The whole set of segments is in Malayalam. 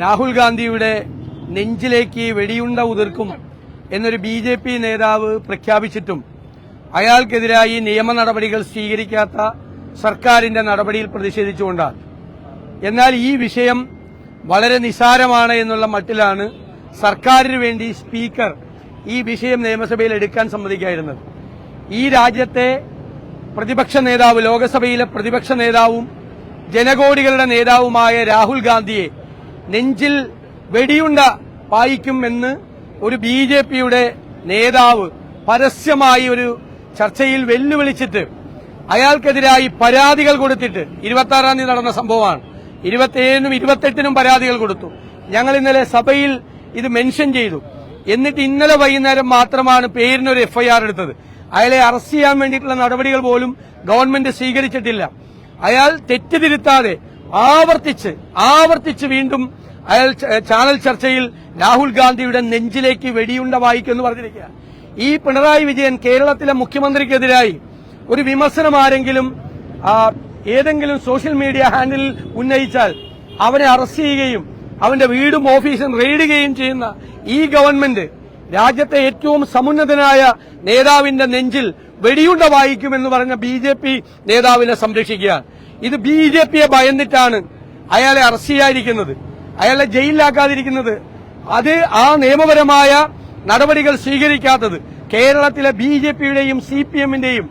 രാഹുൽ ഗാന്ധിയുടെ നെഞ്ചിലേക്ക് വെടിയുണ്ട ഉതിർക്കും എന്നൊരു ബി ജെ പി നേതാവ് പ്രഖ്യാപിച്ചിട്ടും അയാൾക്കെതിരായി നിയമ നടപടികൾ സ്വീകരിക്കാത്ത സർക്കാരിന്റെ നടപടിയിൽ പ്രതിഷേധിച്ചുകൊണ്ടാണ്. എന്നാൽ ഈ വിഷയം വളരെ നിസാരമാണ് എന്നുള്ള മട്ടിലാണ് സർക്കാരിന് വേണ്ടി സ്പീക്കർ ഈ വിഷയം നിയമസഭയിൽ എടുക്കാൻ സമ്മതിക്കായിരുന്നത്. ഈ രാജ്യത്തെ പ്രതിപക്ഷ നേതാവ് ലോകസഭയിലെ പ്രതിപക്ഷ നേതാവും ജനകോടികളുടെ നേതാവുമായ രാഹുൽ ഗാന്ധിയെ നെഞ്ചിൽ വെടിയുണ്ട പായിക്കുമെന്ന് ഒരു ബി ജെ പിയുടെ നേതാവ് പരസ്യമായി ഒരു ചർച്ചയിൽ വെല്ലുവിളിച്ചിട്ട് അയാൾക്കെതിരായി പരാതികൾ കൊടുത്തിട്ട് ഇരുപത്തി ആറാം തീയതി നടന്ന സംഭവമാണ്. ഇരുപത്തിയേഴിനും ഇരുപത്തെട്ടിനും പരാതികൾ കൊടുത്തു. ഞങ്ങൾ ഇന്നലെ സഭയിൽ ഇത് മെൻഷൻ ചെയ്തു. എന്നിട്ട് ഇന്നലെ വൈകുന്നേരം മാത്രമാണ് പേരിനൊരു എഫ്ഐആർ എടുത്തത്. അയാളെ അറസ്റ്റ് ചെയ്യാൻ വേണ്ടിയിട്ടുള്ള നടപടികൾ പോലും ഗവൺമെന്റ് സ്വീകരിച്ചിട്ടില്ല. അയാൾ തെറ്റ് തിരുത്താതെ ആവർത്തിച്ച് ആവർത്തിച്ച് വീണ്ടും അയാൾ ചാനൽ ചർച്ചയിൽ രാഹുൽ ഗാന്ധിയുടെ നെഞ്ചിലേക്ക് വെടിയുണ്ട വായിക്കുമെന്ന് പറഞ്ഞിരിക്കുക. ഈ പിണറായി വിജയൻ കേരളത്തിലെ മുഖ്യമന്ത്രിക്കെതിരായി ഒരു വിമർശനം ആരെങ്കിലും ഏതെങ്കിലും സോഷ്യൽ മീഡിയ ഹാൻഡിലിൽ ഉന്നയിച്ചാൽ അവനെ അറസ്റ്റ് ചെയ്യുകയും അവന്റെ വീടും ഓഫീസും റെയ്ഡ് ചെയ്യുകയും ചെയ്യുന്ന ഈ ഗവൺമെന്റ് രാജ്യത്തെ ഏറ്റവും സമുന്നതനായ നേതാവിന്റെ നെഞ്ചിൽ വെടിയുണ്ട വായിക്കുമെന്ന് പറഞ്ഞ ബി ജെ പി നേതാവിനെ സംരക്ഷിക്കുക. ഇത് ബി ജെ പിയെ ഭയന്നിട്ടാണ് അയാളെ അറസ്റ്റ് ചെയ്യാതിരിക്കുന്നത്. അയാളെ ജയിലിലാക്കാതിരിക്കുന്നത്. അത് ആ നിയമപരമായ നടപടികൾ സ്വീകരിക്കാത്തത് കേരളത്തിലെ ബി ജെ പിയുടെയും സി പി എമ്മിന്റെയും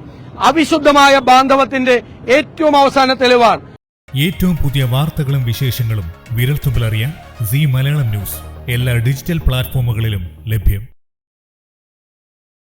അവിശുദ്ധമായ ബാന്ധവത്തിന്റെ ഏറ്റവും അവസാന തെളിവാണ്. ഏറ്റവും പുതിയ വാർത്തകളും വിശേഷങ്ങളും വിരൽത്തുമ്പിലറിയാൻ സി മലയാളം ന്യൂസ്. എല്ലാ ഡിജിറ്റൽ പ്ലാറ്റ്ഫോമുകളിലും ലഭ്യം.